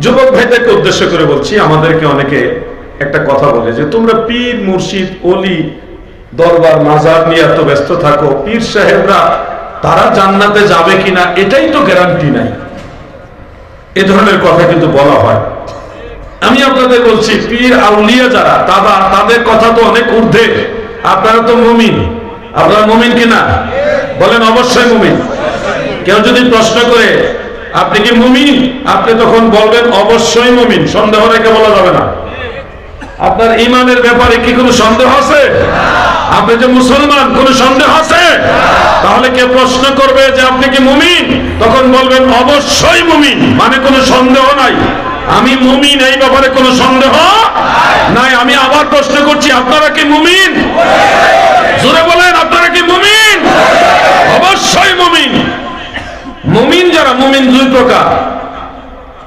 যুবক ভাইদেরকে উদ্দেশ্য করে বলছি, আমাদেরকে অনেকে একটা কথা বলে যে, তোমরা পীর, মুর্শিদ অলি দরবার, মাজার নিয়ে এত ব্যস্ত থাকো, পীর সাহেবরা তারা জান্নাতে যাবে কিনা এটাই তো গ্যারান্টি নাই। এ ধরনের কথা কিন্তু বলা হয়। আমি আপনাদের বলছি, পীর আউলিয়া যারা, তারা, তাদের কথা তো অনেক ঊর্ধ্বে। আপনারা তো মুমিন। আপনারা মুমিন কিনা? বলেন, অবশ্যই মুমিন। কেউ যদি প্রশ্ন করে আপনি কি মুমিন? আপনি তখন বলবেন, অবশ্যই মুমিন। সন্দেহ রেখে বলা যাবে না। আপনার ইমানের ব্যাপারে কি কোনো সন্দেহ আছে? আপনি যে মুসলমান, কোন সন্দেহ আছে? তাহলে কে প্রশ্ন করবে যে আপনি কি মুমিন? তখন বলবেন, অবশ্যই মুমিন। মানে কোনো সন্দেহ নাই। আমি মুমিন, এই ব্যাপারে কোনো সন্দেহ নাই। আমি আবার প্রশ্ন করছি, আপনারা কি মুমিন? জোরে বলেন, আপনারা কি মুমিন? অবশ্যই মুমিন। মুমিন মুমিন দুই প্রকার।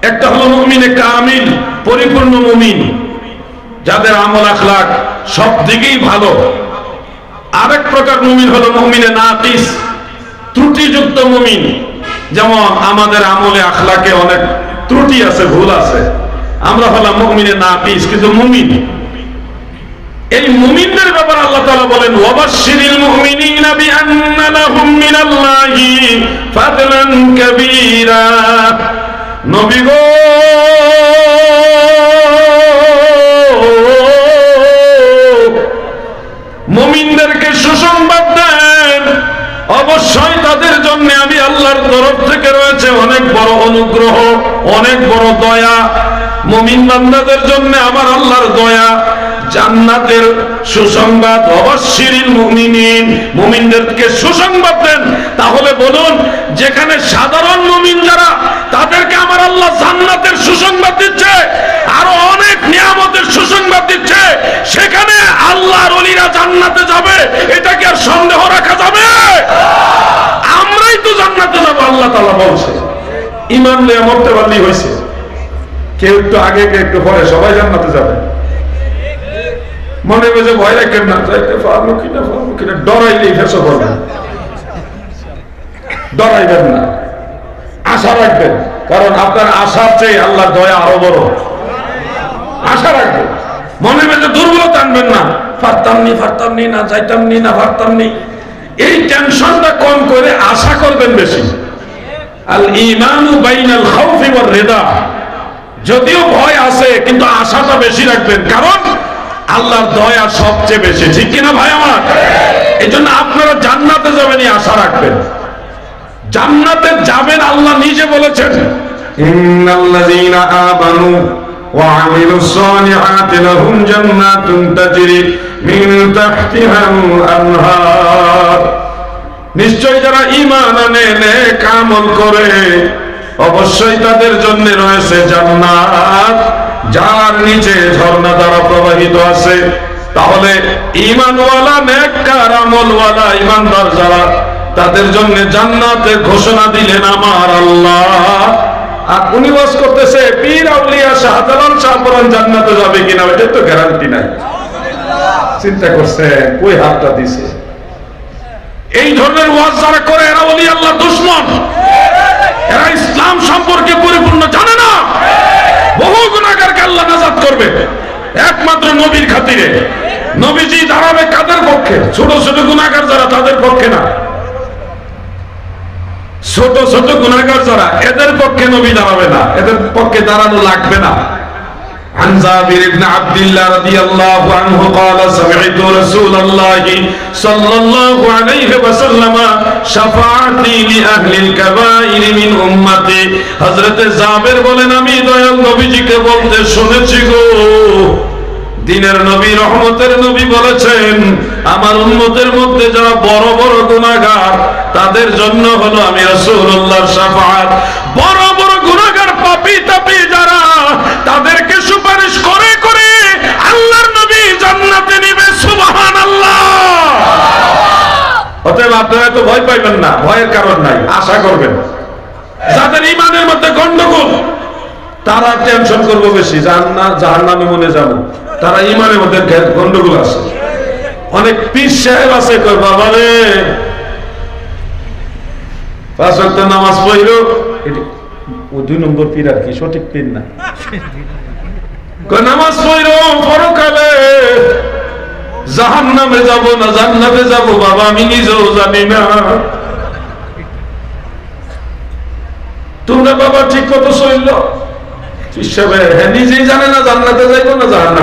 একটা হলো মুমিন, একটা আমিল পরিপূর্ণ মুমিন। যাদের আমল আখলাক সব দিকেই ভালো। আরেক প্রকার মুমিন হলো মুমিনে নাকিস ত্রুটিযুক্ত মুমিন। যেমন আমাদের আমলে আখলাকে অনেক ত্রুটি আছে, ভুল আছে। আমরা হলাম মুমিনে নাকিস কিন্তু মুমিন। এই মুমিনদের ব্যাপারে আল্লাহ তাআলা বলেন, ওয়াবাশশিরিল মুমিনিনা বিআন্না লাহুম মিনাল্লাহি ফাদলান কাবীরা। নবী গো! মুমিনদেরকে সুসংবাদ দেন। অবশ্যই তাদের জন্য আমি আল্লাহর তরফ থেকে রয়েছে অনেক বড় অনুগ্রহ, অনেক বড় দয়া। মুমিন বান্দাদের জন্য আমার আল্লাহর দয়া। জান্নাতের সুসংবাদ অবশ্যই মুমিনদেরকে সুসংবাদ দেন। তাহলে বলুন, যেখানে সাধারণ মুমিন যারা, তাদেরকে আমার আল্লাহ জান্নাতের সুসংবাদ দিচ্ছে, আরও অনেক নিয়ামতের সুসংবাদ দিচ্ছে। সেখানে আল্লাহর অলিরা জান্নাতে যাবে এটা কি আর সন্দেহ রাখা যাবে আমরাই তো জান্নাতে যাব, আল্লাহ তালা বলছে। ইমান নিয়ে মরতে পারলেই হয়েছে। কেউ একটু আগে, কেউ একটু পরে সবাই জান্নাতে যাবে। মনে বেজে ভয় রাখেন না, যাইতে পারব কিনা পারব কিনা ডরাইলেই ফেসো করবেন। ডরাইবেন না। আশা রাখবেন, কারণ আপনার আশার চেয়ে আল্লাহ দয়া আরও বড়। আশা রাখবেন। মনে বেজে দুর্বলতা আনবেন না। পারতাম নি পারতাম নি, না যাইতাম নি, না পারতাম নি। এই টেনশনটা কম করে আশা করবেন বেশি। আল ইমানু বাইনাল খাউফি ওয়ার রিদা। যদিও ভয় আছে, কিন্তু আশাটা বেশি রাখবেন। কারণ আল্লাহর দয়া সবচেয়ে বেশি। ঠিক কিনা ভাই আমার? এই জন্য আপনারা জান্নাতে যাবেন এই আশা রাখবেন। জান্নাতে যাবেন আল্লাহ নিজে বলেছেন নিশ্চয় যারা ইমান কামল করে, অবশ্যই তাদের জন্য রয়েছে জান্নাত। যার নিচে ঝর্ণা দ্বারা প্রবাহিত আছে, তাহলে ইমানওয়ালা নেককার, আমলওয়ালা ইমানদার যারা, তাদের জন্য জান্নাতের ঘোষণা দিলেন আমার আল্লাহ। আর উনি বাস করতেছে, পীর আউলিয়া শাহজালাল শাহপুরান জান্নাতে যাবে কিনা? এটা তো গ্যারান্টি নাই। চিন্তা করছে, কই হাতটা দিছে? এই ধরনের ওয়াজ যারা করে, এরা ওলি আল্লাহ দুশ্মন। এরা ইসলাম সম্পর্কে পরিপূর্ণ জানে না। বহু গুণাগারকে আল্লাহ নাজাদ করবে। একমাত্র নবীর খাতিরে। নবীজি দাঁড়াবে কাদের পক্ষে? ছোট ছোট গুণাগার যারা তাদের পক্ষে না। ছোট ছোট গুণাগার যারা, এদের পক্ষে নবী দাঁড়াবে না। এদের পক্ষে দাঁড়ানো লাগবে না। عن جابر بن عبد الله رضي الله عنه قال سمعت رسول الله صلى الله عليه وسلم شفاعتي لأهل الكبائر من أمتي حضرت জাবের বলেন আমি দয়াল নবীজিকে বলতে শুনেছি গো দিনের নবী রহমতের নবী বলেছেন আমার উম্মতের মধ্যে যারা বড় বড় গুনাহগার তাদের জন্য হলো আমি রাসূলুল্লাহর শাফাআত বড় বড় গুনাহগার পাপী তাপী যারা তাদেরকে সুপারিশ করে করে আল্লাহর নবী জান্নাতে নিবে, সুবহানাল্লাহ। অতএব আপনারা তো ভয় পাইবেন না, ভয়ের কারণ নাই, আশা করবেন। যাদের ইমানের মধ্যে গন্ডগোল, তারা টেনশন করব বেশি জাহান্নাম জাহান্নামে মনে যাব। তারা ইমানের মধ্যে গন্ডগোল আছে। অনেক পীর সাহেব আছে কই বাবা রে, পাঁচ নামাজ পড়ল। দুই নম্বর পীর আর কি, সঠিক পীর না। কয় নামাজ পড়ো পরকালে জাহান নামে যাব না, জান্নাতে বাবা, আমি নিজেও জানি না। তোমরা বাবা, ঠিক কত হ্যাঁ নিজেই জানে না জান্নাতে না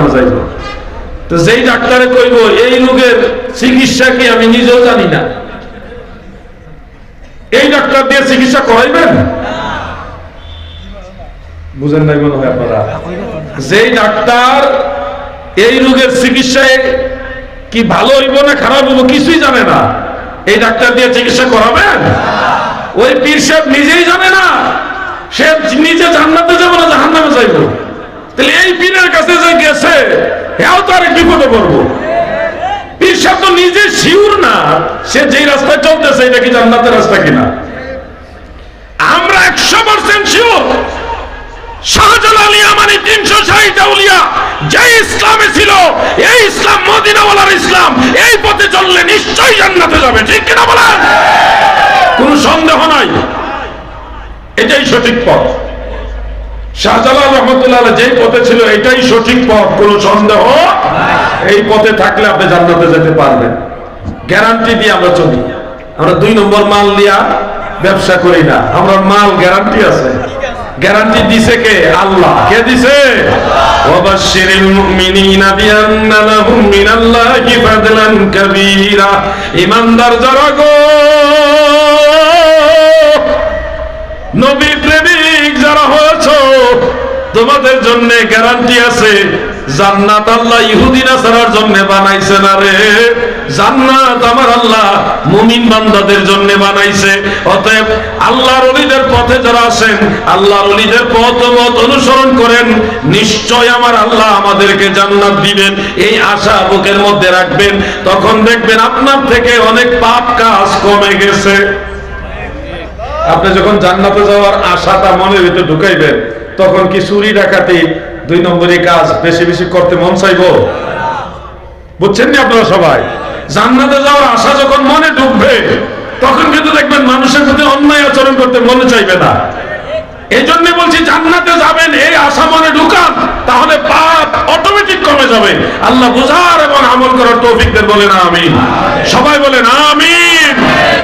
তো যেই ডাক্তারে কইব, এই রোগের চিকিৎসা কি আমি নিজেও জানি না? এই ডাক্তার দিয়ে চিকিৎসা করাইবেন? বুঝেন নাই মনে হয় আপনারা? যেই ডাক্তার এই রোগের চিকিৎসায় কি ভালো হইব না খারাপ হইব কিছুই জানে না। এই ডাক্তার দিয়ে চিকিৎসা করাবেন? ওই পীর সাহেব নিজেই জানে না। সে নিজে জান্নাতে যাব না, জাহান্নামে যাইব। তাহলে এই পীরের কাছে যে গেছে হ্যাঁ তো আরেক বিপদে পড়ব। পীর সাহেব তো নিজে শিউর না, সে যেই রাস্তায় চলতেছে, এটা কি জান্নাতের রাস্তা কিনা? আমরা একশো পার্সেন্ট ইয়ামানি এটাই সঠিক পথ। কোনো সন্দেহ এই পথে থাকলে আপনি জান্নাতে যেতে পারবেন। গ্যারান্টি দিয়ে আমরা চলি। আমরা দুই নম্বর মাল দিয়া ব্যবসা করি না। আমরা মাল গ্যারান্টি আছে। গ্যারান্টি দিছে কে? আল্লাহ। কে দিছে? ওয়াবাশশিরিল মুমিনিনা বিআন্না লাহুম মিনাল্লাহি ফাদলান কাবীরা। ঈমানদার যারা গো নবী প্রেমিক যারা হয়েছ, তোমাদের জন্য গ্যারান্টি আছে। জান্নাত আল্লাহ ইহুদি নাসারার জন্য বানাইছে না রে। জান্নাত আমার আল্লাহ মুমিন বান্দাদের জন্য বানাইছে। অতএব আল্লাহর ওলিদের পথে যারা আছেন, আল্লাহর ওলিদের পথ মত অনুসরণ করেন, নিশ্চয় আমার আল্লাহ আমাদেরকে জান্নাত দিবেন। এই আশা বুকের মধ্যে রাখবেন। তখন দেখবেন আপনার থেকে অনেক পাপ কাজ কমে গেছে। আপনি যখন জান্নাতে যাওয়ার আশাটা মনের ভিতরে ঢুকাইবেন, তখন কি চুরি ডাকাতি দুই নম্বরই কাজ বেশি বেশি করতে মন চাইব? বুঝছেন নি আপনারা সবাই? জান্নাতে যাওয়ার আশা যখন মনে ঢুকবে তখন কিন্তু দেখবেন মানুষের প্রতি অন্যায় আচরণ করতে মনে চাইবে না। এই জন্য বলছি, জান্নাতে যাবেন, এই আশা মনে ঢুকান, তাহলে পাপ অটোমেটিক কমে যাবে। আল্লাহ বুঝার এবং আমল করার তৌফিক দেন, বলেন আমিন। সবাই বলেন আমিন।